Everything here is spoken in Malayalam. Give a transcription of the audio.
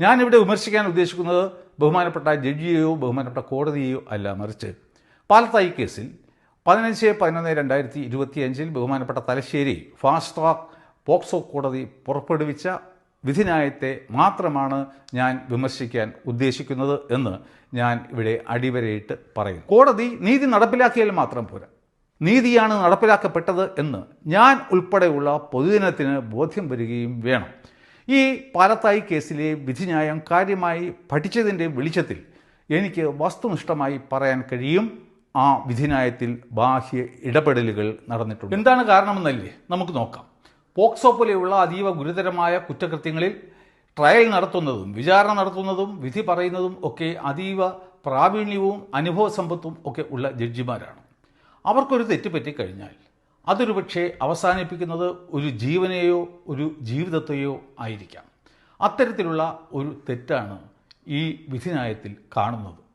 ഞാനിവിടെ വിമർശിക്കാൻ ഉദ്ദേശിക്കുന്നത് ബഹുമാനപ്പെട്ട ജഡ്ജിയെയോ ബഹുമാനപ്പെട്ട കോടതിയെയോ അല്ല മറിച്ച് പാലത്തായി കേസിൽ പതിനഞ്ച് പതിനൊന്ന് രണ്ടായിരത്തി ഇരുപത്തിയഞ്ചിൽ ബഹുമാനപ്പെട്ട തലശ്ശേരി ഫാസ്റ്റ് ട്രാക്ക് പോക്സോ കോടതി പുറപ്പെടുവിച്ച വിധിന്യായത്തെ മാത്രമാണ് ഞാൻ വിമർശിക്കാൻ ഉദ്ദേശിക്കുന്നത് എന്ന് ഞാൻ ഇവിടെ അടിവരയിട്ട് പറയും. കോടതി നീതി നടപ്പിലാക്കിയാൽ മാത്രം പോരാ. നീതിയാണ് നടപ്പിലാക്കപ്പെട്ടത് എന്ന് ഞാൻ ഉൾപ്പെടെയുള്ള പൊതുജനത്തിന് ബോധ്യം വരികയും വേണം. ഈ പാലത്തായി കേസിലെ വിധിന്യായം കാര്യമായി പഠിച്ചതിന്റെ വെളിച്ചത്തിൽ എനിക്ക് വസ്തുനിഷ്ഠമായി പറയാൻ കഴിയും. ആ വിധിന്യായത്തിൽ ബാഹ്യ ഇടപെടലുകൾ നടന്നിട്ടുണ്ട്. എന്താണ് കാരണമെന്നല്ലേ? നമുക്ക് നോക്കാം. പോക്സോ പോലെയുള്ള അതീവ ഗുരുതരമായ കുറ്റകൃത്യങ്ങളിൽ ട്രയൽ നടത്തുന്നതും വിചാരണ നടത്തുന്നതും വിധി പറയുന്നതും ഒക്കെ അതീവ പ്രാവീണ്യവും അനുഭവ സമ്പത്തും ഒക്കെ ഉള്ള ജഡ്ജിമാരാണ്. അവർക്കൊരു തെറ്റ് പറ്റിക്കഴിഞ്ഞാൽ അതൊരു പക്ഷേ അവസാനിപ്പിക്കുന്നത് ഒരു ജീവനെയോ ഒരു ജീവിതത്തെയോ ആയിരിക്കാം. അത്തരത്തിലുള്ള ഒരു തെറ്റാണ് ഈ വിധിന്യായത്തിൽ കാണുന്നത്.